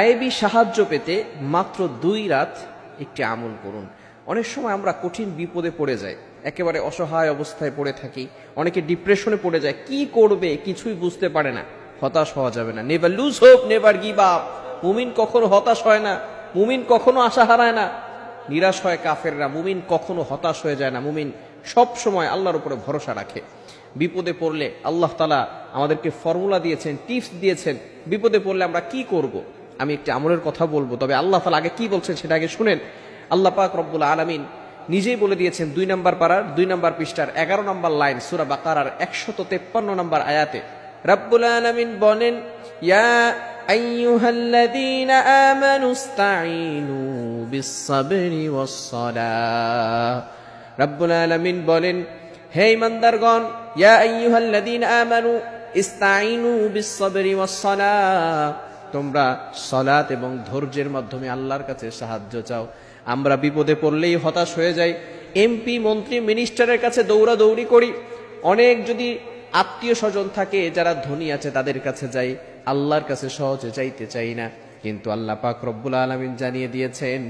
গায়েবী সাহায্য পেতে মাত্র দুই রাত একটি আমল করুন। অনেক সময় আমরা কঠিন বিপদে পড়ে যাই, একেবারে অসহায় অবস্থায় পড়ে থাকি, অনেকে ডিপ্রেশনে পড়ে যায়, কি করবে কিছুই বুঝতে পারে না, হতাশ হওয়া যাবে না। Never lose hope never give up মুমিন কখনো হতাশ হয় না, মুমিন কখনো আশা হারায় না। নিরাশ হয় কাফেররা, মুমিন কখনো হতাশ হয়ে যায় না। মুমিন সব সময় আল্লাহর উপরে ভরসা রাখে। বিপদে পড়লে আল্লাহ তালা আমাদেরকে ফর্মুলা দিয়েছেন টিপস দিয়েছেন। বিপদে পড়লে আমরা কি করব। আমি একটি আমলের কথা বলবো তবে আল্লাহ তালা আগে কি বলছেন সেটা আগে শুনেন আল্লাহ পাক রব্বুল আলমিন নিজেই বলে দিয়েছেন দুই নম্বর পাড়ার দুই নম্বর পৃষ্ঠার এগারো নম্বর লাইন সুরা বাকারার একশত তেপ্পান্ন নম্বর আয়াতে রব্বুল আলমিন বলেন ইয়া أيها الذين آمنوا استعينوا بالصبر والصلاة রব্বুল আলামিন বলেন হে ইমানদারগণ ইয়া আইয়ুহাল্লাযীন আমানু ইস্তাঈনু বিস-সাবরি ওয়াস-সালাহ তোমরা সালাত এবং ধৈর্যের মাধ্যমে আল্লাহর কাছে সাহায্য চাও। আমরা বিপদে পড়লেই হতাশ হয়ে যাই। এমপি, মন্ত্রী, মিনিস্টারের কাছে দৌড়াদৌড়ি করি। অনেক যদি আত্মীয় স্বজন থাকে যারা ধনী আছে তাদের কাছে যাই। আল্লাহর কাছে সহজে চাইতে চাই না। কিন্তু আল্লাহ পাক রব্বুল আলমিন জানিয়ে দিয়েছেন,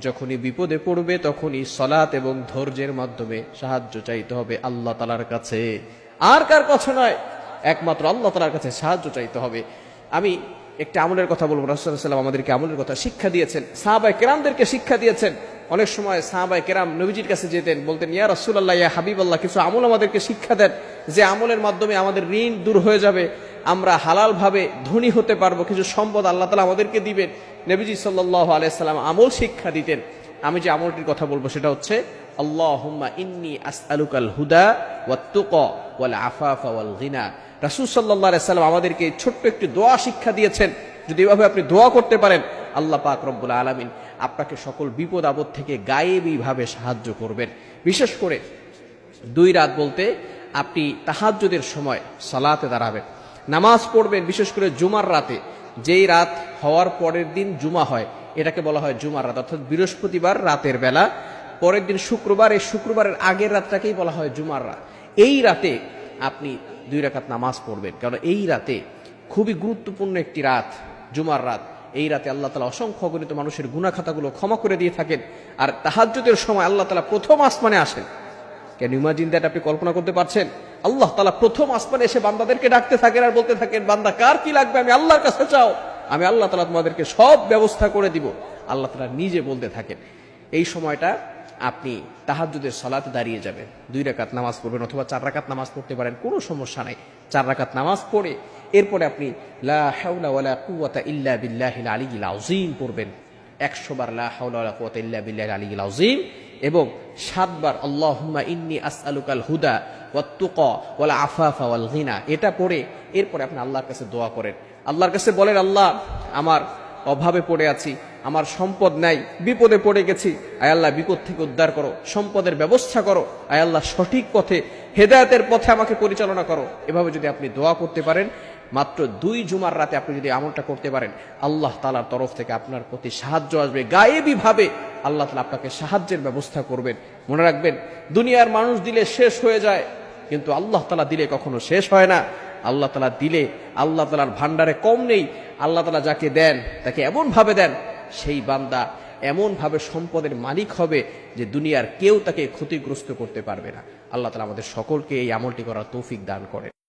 যখনই বিপদে পড়বে তখনই সলাৎ এবং ধৈর্যের মাধ্যমে সাহায্য চাইতে হবে আল্লাহ তালার কাছে। আর কার কথা নয়? একমাত্র আল্লাহ তালার কাছে সাহায্য চাইতে হবে। আমি একটা আমলের কথা বলব রাসুল্লাহাম আমাদেরকে আমলের কথা শিক্ষা দিয়েছেন সাহাবাই কেরামদেরকে শিক্ষা দিয়েছেন। অনেক সময় সাহাবাই কেরাম নবীজির কাছে যেতেন, বলতেন, ইয়া রাসুল্লাহ ইয়া হাবিব আল্লাহ কিছু আমল আমাদেরকে শিক্ষা দেন, যে আমলের মাধ্যমে আমাদের ঋণ দূর হয়ে যাবে, আমরা হালালভাবে ধনী হতে পারব, কিছু সম্পদ আল্লাহ তালা আমাদেরকে দিবেন। নবীজি সাল্লাহ আলাইসাল্লাম আমল শিক্ষা দিতেন। আমি যে আমলটির কথা বলব সেটা হচ্ছে ইন্নি আমাদেরকে ছোট্ট একটি দোয়া শিক্ষা দিয়েছেন। যদি এভাবে আপনি দোয়া করতে পারেন, আল্লাহ পাক রব্বুল আলামিন আপনাকে সকল বিপদ আপদ থেকে গায়েবীভাবে সাহায্য করবেন। বিশেষ করে দুই রাত বলতে আপনি তাহাজ্জুদের সময় সালাতে দাঁড়াবেন। নামাজ পড়বেন, বিশেষ করে জুমার রাতে। যেই রাত হওয়ার পরের দিন জুমা হয়, এটাকে বলা হয় জুমার রাত, অর্থাৎ বৃহস্পতিবার রাতের বেলা। পরের দিন শুক্রবার, এই শুক্রবারের আগের রাতটাকেই বলা হয় জুমার রাত। এই রাতে আপনি দুই রাকাত নামাজ পড়বেন কারণ এই রাতে খুবই গুরুত্বপূর্ণ একটি রাত, জুমার রাত। এই রাতে আল্লাহ তালা অসংখ্য গণিত মানুষের গুণাখাতাগুলো ক্ষমা করে দিয়ে থাকেন, আর তাহাজ্জুদের সময় আল্লাহ তালা প্রথম আসমানে আসেন। কেন ইমাজিন দ্যাট আপনি কল্পনা করতে পারছেন? আল্লাহ তালা প্রথম আসমানে এসে বান্দাদেরকে ডাকতে থাকেন আর বলতে থাকেন, বান্দা, কার কি লাগবে? আমি আল্লাহর কাছে চাও। আমি আল্লাহ তালা তোমাদেরকে সব ব্যবস্থা করে দিব। আল্লাহ তালা নিজে বলতে থাকেন। এই সময়টা আপনি তাহাজুদের সলাতে দাঁড়িয়ে যাবেন। দুই রাকাত নামাজ পড়বেন অথবা চার রাকাত নামাজ পড়তে পারেন, কোনো সমস্যা নাই। চার রাকাত নামাজ পড়ে, এরপরে আপনি লা হাওলা ওয়ালা কুওয়াতা ইল্লা বিল্লাহিল আলিয়িল আযীম পড়বেন। একশো বার লা হাওলা ওয়ালা কুওয়াতা ইল্লা বিল্লাহিল আলিয়িল আযীম এবং সাতবার আল্লাহুম্মা ইন্নি আসআলুকাল হুদা ওয়াত্তুকা ওয়াল আফাফা ওয়াল গিনা। এটা পড়ে, এরপরে আপনি আল্লাহর কাছে দোয়া করেন। আল্লাহর কাছে বলেন, আল্লাহ, আমার অভাবে পড়ে আছি। আমার সম্পদ নাই, বিপদে পড়ে গেছি। আয় আল্লাহ, বিপদ থেকে উদ্ধার করো, সম্পদের ব্যবস্থা করো। আয় আল্লাহ, সঠিক পথে, হেদায়তের পথে আমাকে পরিচালনা করো। এভাবে যদি আপনি দোয়া করতে পারেন, মাত্র দুই জুমার রাতে আপনি যদি আমলটা করতে পারেন, আল্লাহ তালার তরফ থেকে আপনার প্রতি সাহায্য আসবে। গায়েবী ভাবে আল্লাহ তালা আপনাকে সাহায্যের ব্যবস্থা করবেন। মনে রাখবেন, দুনিয়ার মানুষ দিলে শেষ হয়ে যায়, কিন্তু আল্লাহ তালা দিলে কখনো শেষ হয় না। আল্লাহ তালা দিলে আল্লাহ তালার ভান্ডারে কম নেই। আল্লাহ তালা যাকে দেন, তাকে এমন ভাবে দেন সেই বান্দা এমনভাবে সম্পদের মালিক হবে যে দুনিয়ার কেউ তাকে ক্ষতিগ্রস্ত করতে পারবে না। আল্লাহ তালা আমাদের সকলকে এই আমলটি করার তৌফিক দান করেন।